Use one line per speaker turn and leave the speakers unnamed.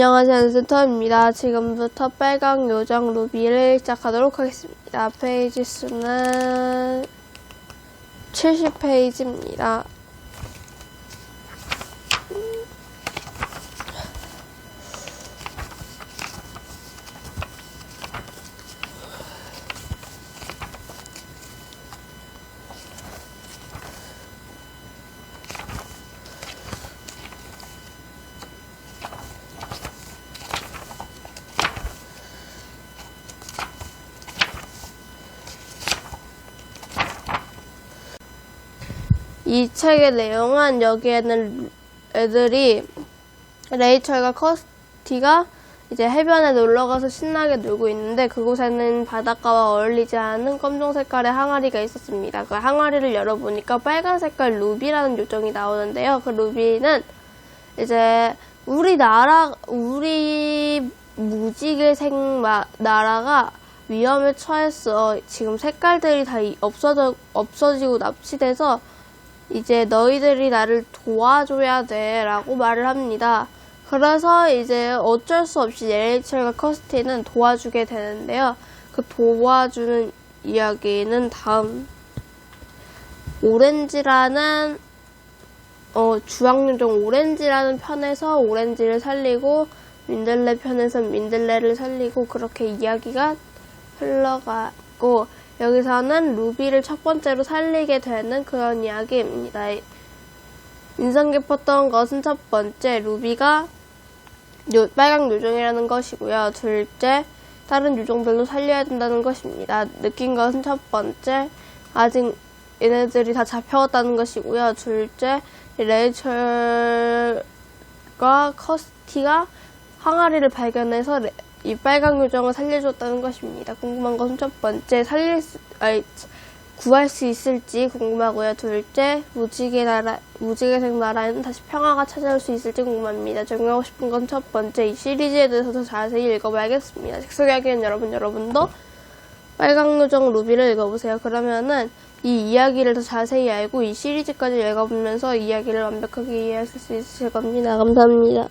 안녕하세요, 센터입니다. 지금부터 빨강 요정 루비를 시작하도록 하겠습니다. 페이지 수는 70페이지입니다. 이 책의 내용은 여기에는 애들이 레이첼과 커스티가 이제 해변에 놀러 가서 신나게 놀고 있는데 그곳에는 바닷가와 어울리지 않은 검정 색깔의 항아리가 있었습니다. 그 항아리를 열어보니까 빨간 색깔 루비라는 요정이 나오는데요. 그 루비는 이제 우리나라 우리 무지개 색 마- 나라가 위험에 처했어. 지금 색깔들이 다 이- 없어져 없어지고 납치돼서 이제 너희들이 나를 도와줘야 돼 라고 말을 합니다. 그래서 이제 어쩔 수 없이 레이첼과 커스티는 도와주게 되는데요. 그 도와주는 이야기는 다음 오렌지라는 어, 주황요정 오렌지라는 편에서 오렌지를 살리고 민들레 편에서 민들레를 살리고 그렇게 이야기가 흘러가고 여기서는 루비를 첫 번째로 살리게 되는 그런 이야기입니다. 인상 깊었던 것은 첫 번째 루비가 요- 빨강 요정이라는 것이고요. 둘째 다른 요정들도 살려야 된다는 것입니다. 느낀 것은 첫 번째 아직 얘네들이 다 잡혀왔다는 것이고요. 둘째 레이첼과 커스티가 항아리를 발견해서 레- 이 빨강 요정을 살려줬다는 것입니다. 궁금한 것은 첫 번째 살릴 수, 아니, 구할 수 있을지 궁금하고요. 둘째 무지개 나라 무지개색 나라에는 다시 평화가 찾아올 수 있을지 궁금합니다. 적용하고 싶은 건 첫 번째 이 시리즈에 대해서 더 자세히 읽어봐야겠습니다. 책 속이야기는 여러분 여러분도 빨강 요정 루비를 읽어보세요. 그러면은 이 이야기를 더 자세히 알고 이 시리즈까지 읽어보면서 이야기를 완벽하게 이해하실 수 있으실 겁니다. 감사합니다.